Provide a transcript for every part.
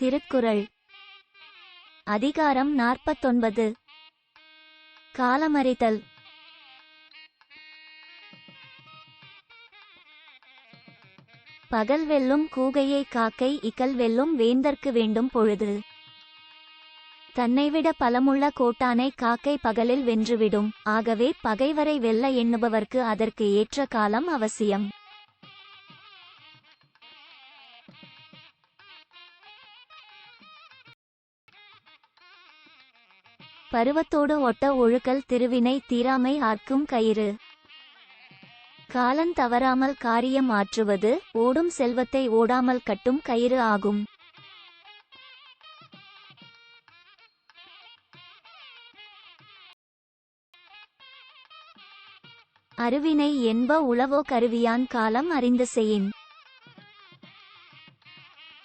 திருக்குறள். அதிகாரம் நாற்பத்தொன்பது. காலமறிதல். பகல் வெல்லும் கூகையை காக்கை இகல் வெல்லும் வேந்தர்க்கு வேண்டும் பொழுது. தன்னைவிட பலமுள்ள கோட்டானை காக்கை பகலில் வென்றுவிடும். ஆகவே பகைவரை வெல்ல எண்ணுபவர்க்கு அதற்கு ஏற்ற காலம் அவசியம். பருவத்தோடு ஒட்ட ஒழுக்கல் திருவினை தீராமை ஆர்க்கும் கயிறு. காலன் தவறாமல் காரியம் ஆற்றுவது ஓடும் செல்வத்தை ஓடாமல் கட்டும் கயிறு ஆகும். அருவினை என்ப உளவோ கருவியான் காலம் அறிந்து செயின்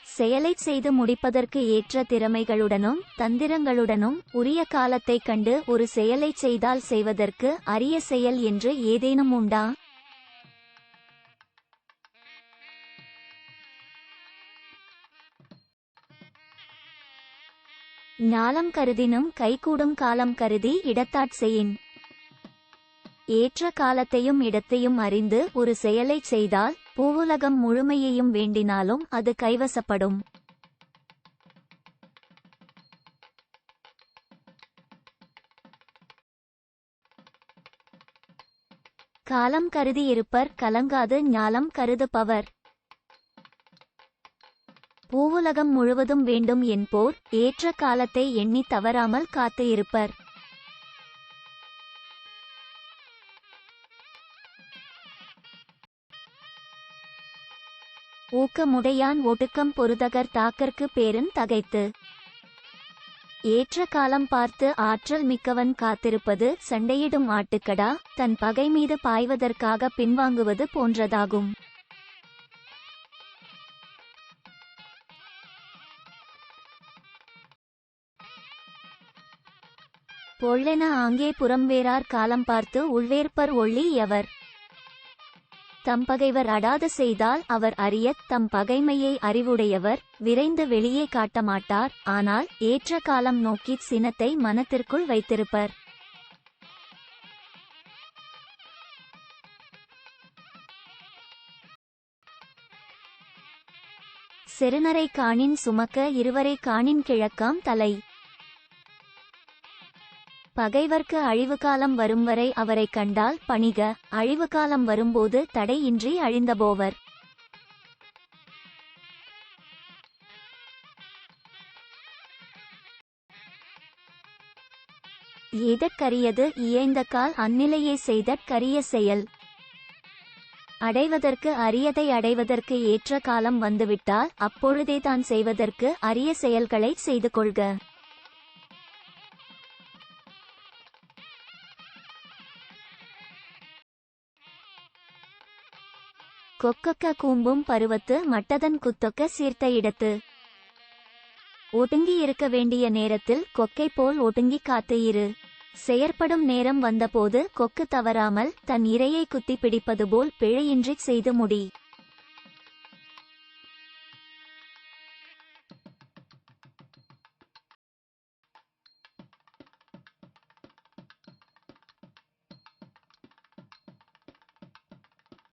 செயலை செய்து முடிப்பதற்கு ஏற்ற திறமைகளுடனும் தந்திரங்களுடனும் உரிய காலத்தைக் கண்டு ஒரு செயலை செய்தால் செய்வதற்கு அரிய செயல் என்று ஏதேனும் உண்டா? ஞாலம் கருதினும் கைகூடும் காலம் கருதி இடத்தாட் செய்யின். ஏற்ற காலத்தையும் இடத்தையும் அறிந்து ஒரு செயலை செய்தால் பூவுலகம் முழுமையையும் வேண்டினாலும் அது கைவசப்படும். காலம் கருதி இருப்பர் கலங்காது ஞாலம் கருதுபவர். பூவுலகம் முழுவதும் வேண்டும் என்போர் ஏற்ற காலத்தை எண்ணி தவறாமல் காத்து இருப்பர். ஊக்கமுடையான் ஒடுக்கம் பொருதகர் தாக்கற்கு பேருந் தகைத்து. ஏற்ற காலம் பார்த்து ஆற்றல் மிக்கவன் காத்திருப்பது சண்டையிடும் ஆட்டுக்கடா தன் பகை மீது பாய்வதற்காக பின்வாங்குவது போன்றதாகும். பொள்ளென ஆங்கே புறம்வேறார் காலம் பார்த்து உள்வேற்பர் ஒள்ளி எவர்? தம் பகைவர் அடாது செய்தால் அவர் அறியத் தம் பகைமையை அறிவுடையவர் விரைந்து வெளியே காட்டமாட்டார் ஆனால் ஏற்ற காலம் நோக்கிச் சினத்தை மனத்திற்குள் வைத்திருப்பர். செருநரை காணின் சுமக்க இருவரை காணின் கிழக்காம் தலை. பகைவர்க்கு அழிவு காலம் வரும் வரை அவரை கண்டால் பணிக அழிவு காலம் வரும்போது தடையின்றி அழிந்தபோவர். ஏதற்கரியது இயைந்த கால் அந்நிலையை செய்தற்கரிய செயல். அடைவதற்கு அரியதை அடைவதற்கு ஏற்ற காலம் வந்துவிட்டால் அப்பொழுதே தான் செய்வதற்கு அரிய செயல்களை செய்து கொள்க. கொக்கக்க கூம்பும் பருவத்து மட்டதன் குத்தொக்க சீர்த்த இடத்து. ஒடுங்கி இருக்க வேண்டிய நேரத்தில் கொக்கை போல் ஒடுங்கி காத்து இரு. செயற்படும் நேரம் வந்தபோது கொக்கு தவறாமல் தன் இரையை குத்தி பிடிப்பது போல் பிழையின்றி செய்து முடி.